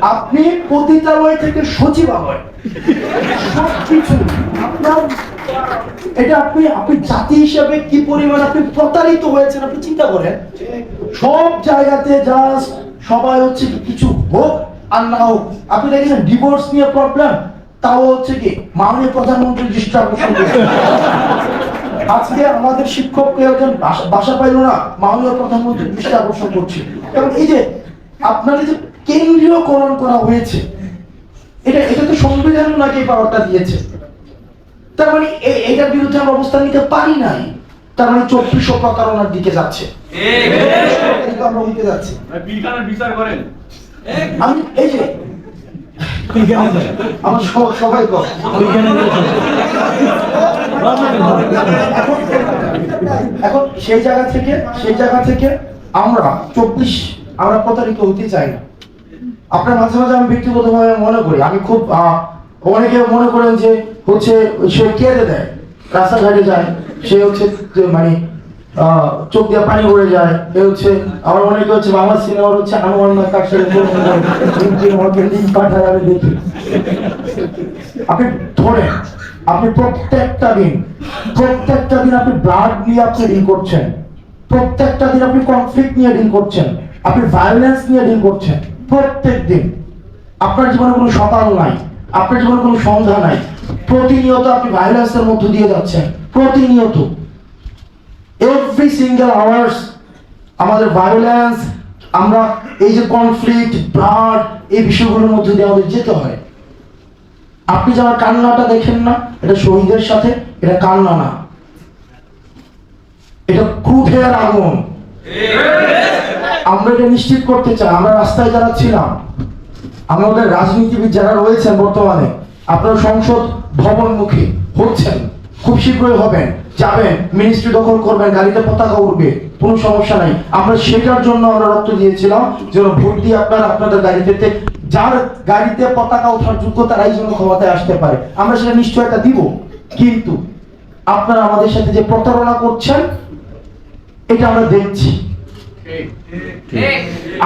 আপনি পতিতালয় থেকে সচিবালয়। সবকিছু। আপনার এটা আপনি আপনি জাতি হিসেবে কি পরিমাণ আপনি প্রতারিত হয়েছেন, আপনি চিন্তা করেন? সব জায়গাতে জাস্ট সবাই হচ্ছে কিছু হোক আর না হোক। আপনি দেখেছেন ডিভোর্স নিয়ে প্রবলেম তাও হচ্ছে কি, মাননীয় প্রধানমন্ত্রী দৃষ্টি আকর্ষণ। আজকে আমাদের শিক্ষক একজন বাসা- বাসা পাইল না, মাননীয় প্রধানমন্ত্রী দৃষ্টি আকর্ষণ করছে। এবং এই যে আপনার এই যে কেন্দ্রীয়করণ করা হয়েছে। এটা এটা তো সংবিধান নাকি পাওয়ারটা দিয়েছে। তার মানে এটার বিরুদ্ধে আমরা অবস্থান নিতে পারি নাই। তার মানে চব্বিশশো প্রতারণার দিকে যাচ্ছে। আমরা হইতে যাচ্ছি। বিচার করেন। আমি এই যে আমার সবাই এখন সেই জায়গা থেকে সেই জায়গা থেকে আমরা চব্বিশ আমরা প্রতারিত হতে চাই না। আপনার মাঝে মাঝে আমি ব্যক্তিগতভাবে মনে করি, আমি খুব অনেকে মনে করেন যে হচ্ছে সে কেঁদে দেয়, রাস্তাঘাটে যায়, সে হচ্ছে মানে চোখ দিয়ে পানি পড়ে যায়, এ হচ্ছে আমার অনেকে হচ্ছে বাংলা সিনেমার হচ্ছে আনোয়ার সাথে পাঠায়, আমি দেখি। আপনি ধরেন, আপনি প্রত্যেকটা দিন প্রত্যেকটা দিন আপনি ব্লাড নিয়ে আপনি ডিল করছেন, প্রত্যেকটা দিন আপনি কনফ্লিক্ট নিয়ে ডিল করছেন, আপনি ভায়োলেন্স নিয়ে ডিল করছেন। প্রত্যেক দিন। আপনার জীবনে কোনো সকাল নাই, আপনার জীবনে কোনো সন্ধ্যা নাই। প্রতিনিয়ত আপনি ভায়োলেন্সের মধ্য দিয়ে যাচ্ছেন, প্রতিনিয়ত। এভরি সিঙ্গেল আওয়ার্স আমাদের ভায়োলেন্স আমরা এই যে কনফ্লিক্ট ব্লাড এই বিষয়গুলোর মধ্যে দিয়ে আমাদের যেতে হয়। আপনি যে আমার কান্নাটা দেখেন না, এটা শহীদের সাথে, এটা কান্না না। এটা ক্রুধের আগুন আমরা এটা নিশ্চিত করতে চাই, আমরা রাস্তায় যারা ছিলাম আমাদের রাজনীতিবিদ যারা রয়েছেন বর্তমানে, আপনার সংসদ ভবনমুখী হচ্ছেন, খুব শীঘ্রই হবেন, যাবেন মিনিস্ট্রি দখল করবেন, গাড়িতে পতাকা উঠবে কোনো সমস্যা নাই। আমরা সেটার জন্য আমরা রক্ত দিয়েছিলাম, যেন ভোট দিয়ে আপনারা আপনাদের গাড়িতে যার গাড়িতে পতাকা ওঠার যোগ্য তারাই যেন ক্ষমতায় আসতে পারে। আমরা সেটা নিশ্চয়তা দিব, কিন্তু আপনারা আমাদের সাথে যে প্রতারণা করছেন, এটা আমরা দেখছি।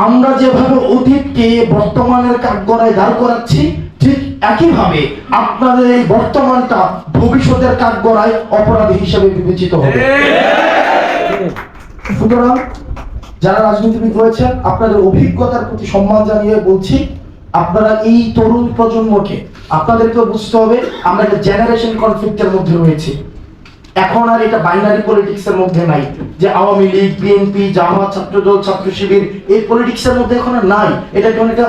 আমরা যেভাবে অতীতকে বর্তমানের কাঠগড়ায় দাঁড় করাচ্ছি, ঠিক একইভাবে আপনাদের এই বর্তমানটা ভবিষ্যতের কাঠগড়ায় অপরাধী হিসেবে বিবেচিত হবে। সুতরাং যারা রাজনীতিবিদ রয়েছেন, আপনাদের অভিজ্ঞতার প্রতি সম্মান জানিয়ে বলছি, আপনারা এই তরুণ প্রজন্মকে আপনাদেরকে বুঝতে হবে, আমরা একটা জেনারেশন কনফ্লিক্টের মধ্যে রয়েছি। এখন আর এটা বাইনারি পলিটিক্স এর মধ্যে নাই। যে আওয়ামী লীগ বিএনপি জামাত, ছাত্রদল ছাত্র শিবির এই পলিটিক্স এর মধ্যে এখন নাই। এটা এখন একটা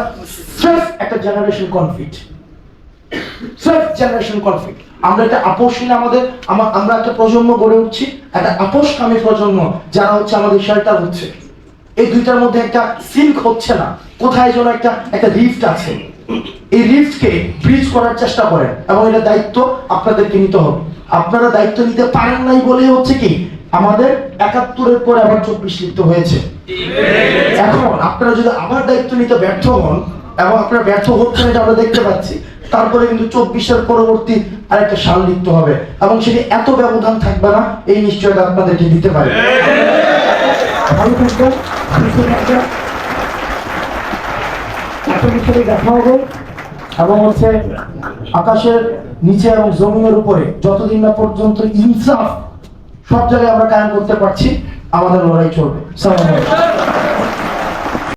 স্রেফ একটা জেনারেশন কনফ্লিক্ট স্রেফ জেনারেশন কনফ্লিক্ট আমরা একটা আপোষহীন আমাদের আমরা একটা প্রজন্ম গড়ে উঠছি, একটা আপোষকামী প্রজন্ম যারা হচ্ছে আমাদের শেল্টার হচ্ছে। এই দুইটার মধ্যে একটা সিল্ক হচ্ছে না। কোথায় যেন একটা একটা লিফট আছে। এই লিফটকে ব্রিজ করার চেষ্টা করেন এবং এটা দায়িত্ব আপনাদেরকে নিতে হবে। আপনারা দায়িত্ব নিতে পারেন নাই বলে হচ্ছে কি, আমাদের একাত্তরের পরে আবার চব্বিশ লিপ্ত হয়েছে। এখন আপনারা যদি আবার দায়িত্ব নিতে ব্যর্থ হন, এবং আপনারা ব্যর্থ হচ্ছেন এটা আমরা দেখতে পাচ্ছি, তারপরে কিন্তু চব্বিশের পরবর্তী আরেকটা সাল লিখতে হবে। এবং সেটি এত ব্যবধান থাকবে না, এই নিশ্চয়তা আপনাদেরকে দিতে পারে। দেখা হবে, এবং হচ্ছে আকাশের নিচে এবং জমিনের উপরে যতদিন না পর্যন্ত ইনসাফ সব জায়গায় আমরা কায়েম করতে পারছি, আমাদের লড়াই চলবে।